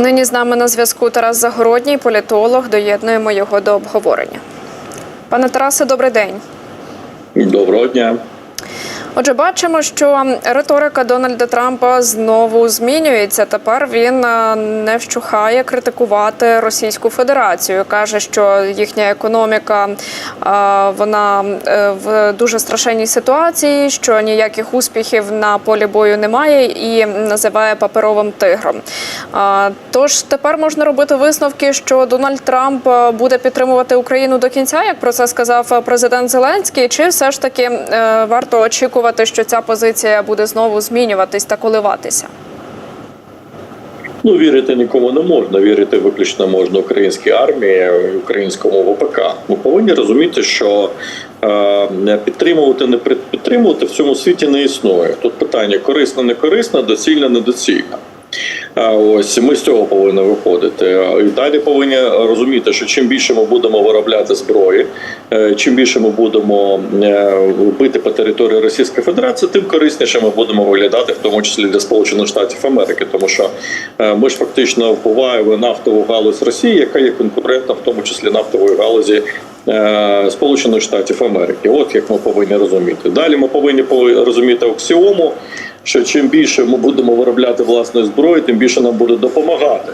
Нині з нами на зв'язку Тарас Загородній, політолог. Доєднуємо його до обговорення. Пане Тарасе, добрий день. Доброго дня. Отже, бачимо, що риторика Дональда Трампа знову змінюється. Тепер він е, не вщухає критикувати Російську Федерацію. каже, що їхня економіка е, вона е, в дуже страшенній ситуації, що ніяких успіхів на полі бою немає, і називає паперовим тигром. Тож тепер можна робити висновки, що Дональд Трамп буде підтримувати Україну до кінця, як про це сказав президент Зеленський, чи все ж таки варто очікувати, що ця позиція буде знову змінюватись та коливатися? Ну, вірити нікому не можна. Вірити виключно можна українській армії, українському ВПК. Ми повинні розуміти, що е, підтримувати, не під- підтримувати в цьому світі не існує. Тут питання корисна, не корисна, доцільна, недоцільно. Ось ми з цього повинні виходити. І далі повинні розуміти, що чим більше ми будемо виробляти зброї, е, чим більше ми будемо е, бити по території Російської Федерації, тим корисніше ми будемо виглядати, в тому числі для Сполучених Штатів Америки, тому що е, ми ж фактично впливаємо нафтову галузь Росії, яка є конкурентна, в тому числі нафтової галузі. Сполучених Штатів Америки, от як ми повинні розуміти. Далі ми повинні пови- розуміти аксіому, що чим більше ми будемо виробляти власної зброї, тим більше нам буде допомагати.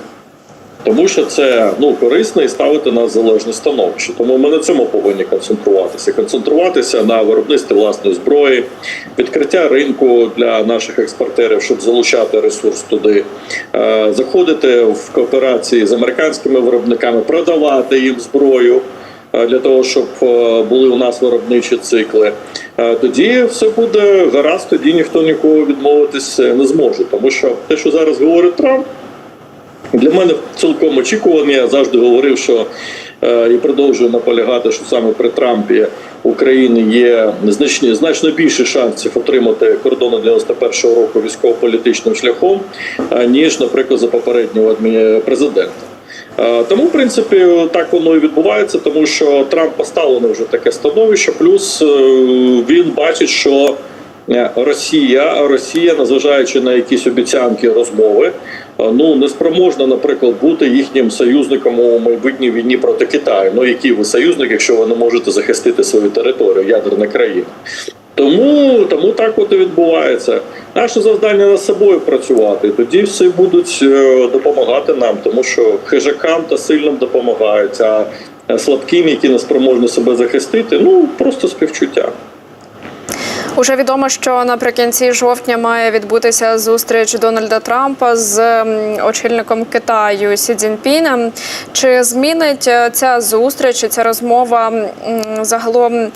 Тому що це ну корисно і ставити нас залежне становище. Тому ми на цьому повинні концентруватися. Концентруватися на виробництві власної зброї, відкриття ринку для наших експортерів, щоб залучати ресурс туди, е, заходити в кооперації з американськими виробниками, продавати їм зброю. Е, Для того щоб е, були у нас виробничі цикли, Е, тоді все буде гаразд. Тоді ніхто нікого відмовитись не зможе, тому що те, що зараз говорить Трамп, для мене цілком очікувані. Я завжди говорив, що і продовжую наполягати, що саме при Трампі України є значні значно більше шансів отримати кордони 91-го року військово-політичним шляхом, ніж, наприклад, за попереднього президента. Е, Тому, в принципі, так воно і відбувається, тому що Трамп поставлений вже таке становище. Плюс е, він бачить, що е, Росія, Росія, незважаючи на якісь обіцянки розмови, ну не спроможна, наприклад, бути їхнім союзником у майбутній війні проти Китаю. Ну який ви союзник, якщо ви не можете захистити свою територію, ядерна країна. Тому, тому так от і відбувається. Наше завдання над собою працювати. Тоді всі будуть е, допомагати нам, тому що хижакам та сильним допомагають, а слабким, які не спроможні себе захистити, ну просто співчуття. Уже відомо, що наприкінці жовтня має відбутися зустріч Дональда Трампа з очільником Китаю Сі Цзіньпіном. Чи змінить е, ця зустріч, ця розмова загалом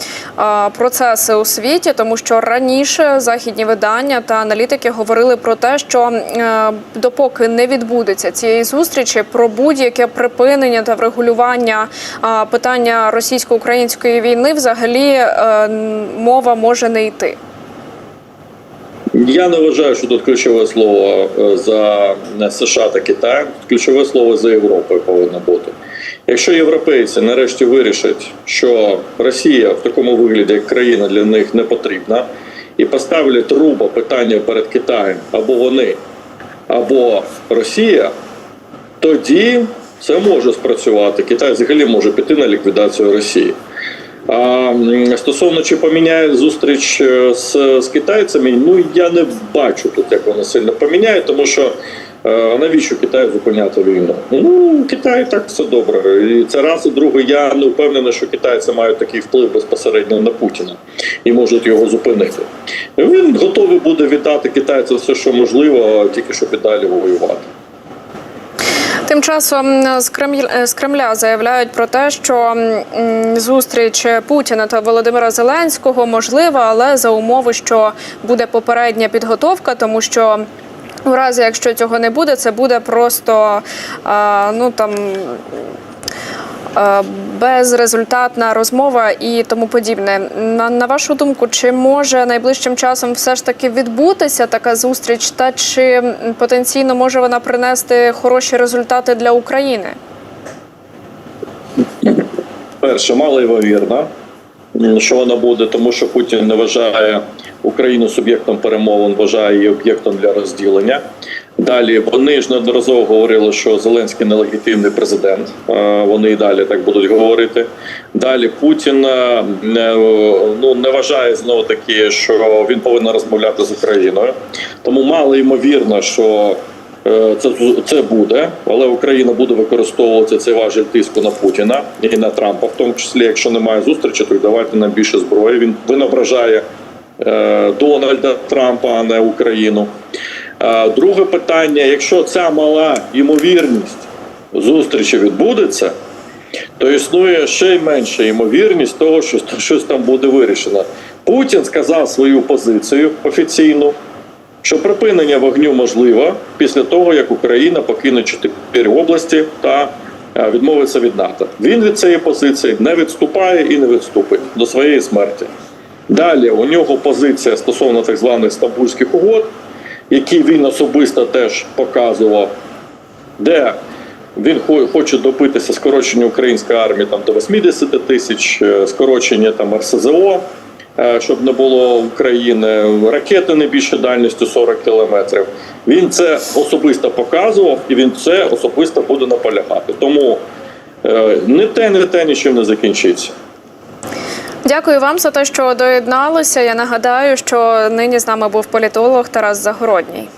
процеси у світі? Тому що раніше західні видання та аналітики говорили про те, що е, допоки не відбудеться цієї зустрічі, про будь-яке припинення та врегулювання питання російсько-української війни взагалі е, мова може не йти. Я не вважаю, що тут ключове слово е, за США та Китай. Ключове слово за Європою повинно бути. Якщо європейці нарешті вирішать, що Росія в такому вигляді як країна для них не потрібна, і поставлять руба питання перед Китаєм або вони, або Росія, тоді це може спрацювати. Китай взагалі може піти на ліквідацію Росії. А стосовно чи поміняє зустріч е, з, з китайцями, ну я не бачу тут, як воно сильно поміняє, тому що навіщо Китаю зупиняти війну? Ну Китай так все добре. І це раз і друге. Я не впевнений, що китайці мають такий вплив безпосередньо на Путіна і можуть його зупинити. Він готовий буде віддати китайцям все, що можливо, тільки щоб і далі воювати. Тим часом з Кремля, з Кремля заявляють про те, що зустріч Путіна та Володимира Зеленського можлива, але за умови, що буде попередня підготовка, тому що. У разі, якщо цього не буде, це буде просто ну там безрезультатна розмова і тому подібне. На, на вашу думку, чи може найближчим часом все ж таки відбутися така зустріч, та чи потенційно може вона принести хороші результати для України? Перше, мало ймовірно, м, що вона буде, тому що Путін не вважає Україну суб'єктом перемовин, вважає її об'єктом для розділення. Далі вони ж неодноразово говорили, що Зеленський нелегітимний президент. Вони і далі так будуть говорити. Далі Путін е, ну, не вважає знову таки, що він повинен розмовляти з Україною. Тому мало ймовірно, що це, це буде, але Україна буде використовувати цей важіль тиску на Путіна і на Трампа, в тому числі, якщо немає зустрічі, то й давайте нам більше зброї. Він він ображає е, Дональда Трампа, а не Україну. Е, Друге питання: якщо ця мала ймовірність зустрічі відбудеться, то існує ще й менша ймовірність того, що щось там буде вирішено. Путін сказав свою позицію офіційну, що припинення вогню можливо після того, як Україна покине чотири області та е, відмовиться від НАТО. Він від цієї позиції не відступає і не відступить до своєї смерті. Далі у нього позиція стосовно так званих стамбульських угод, які він особисто теж показував, де він хо- хоче добитися скорочення української армії там до 80 тисяч, е, скорочення там РСЗО, щоб не було України, ракети не більше дальністю 40 кілометрів. Він це особисто показував і він це особисто буде наполягати. Тому е, не те, не те нічим не закінчиться. Дякую вам за те, що доєдналися. Я нагадаю, що нині з нами був політолог Тарас Загородній.